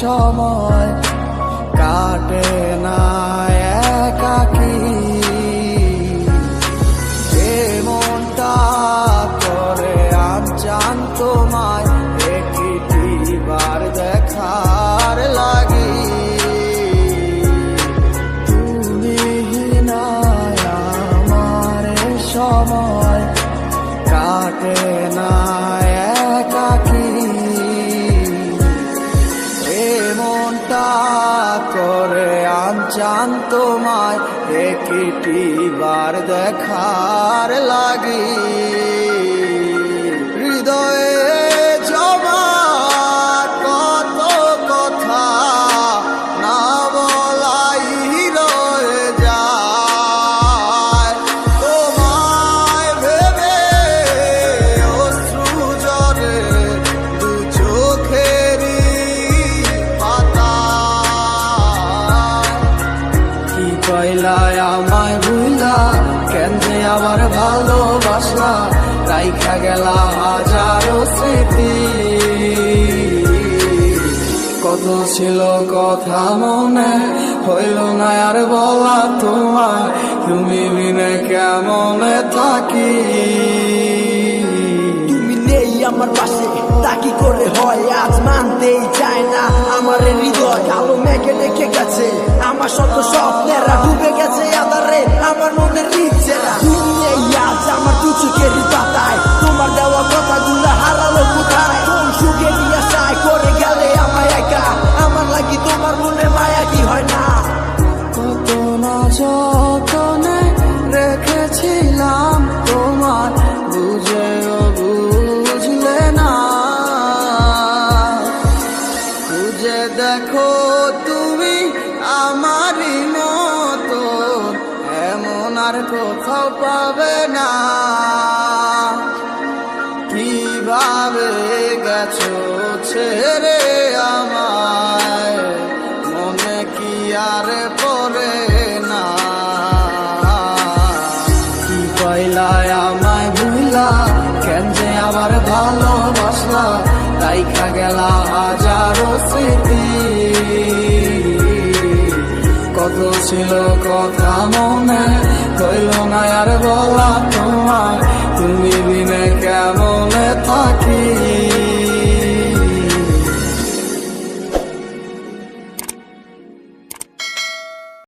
সময় করে চান তোমায় একটি বার দেখার লাগি। কইলায় আমায় ভুলা কেন যে আবার ভালোবাসলা? রাইখা গেলা হাজারো স্মৃতি। কত ছিল কথা মনে, হইল না আর বলা তোমার তুমি বিনে কেমনে থাকি? তুমি নেই আমার পাশে, তা কি করে হয়? আজ মানতেই চায় না। আমার হৃদয় কালো মেঘে রেখে গেছে। আমার শত স্বপ্নেরা ডুবে গেছে আদারে আমার মনের ইচ্ছেরা তুমি আজ আমার দু চোখের পাতায়। তোমার দেওয়া কথাগুলো হারালো কোথায়? কোন সুখে নিয়ে সায় করে গেলে আমায় একা? আমার লাগি তোমার মনে মায়া কি হয় না? কত না যতনে রেখেছিলাম তোমার বুঝেও বুঝলে না। খুঁজে দেখো আর কোথাও পাবে না। কীভাবে গেছো ছেড়ে আমায়? মনে কি আর পড়ে না? কি আমায় কেন যে আবার ভালোবাসলা? রাইখা গেলা হাজারো স্মৃতি। কত ছিল কথা মনে হইল না আর বলা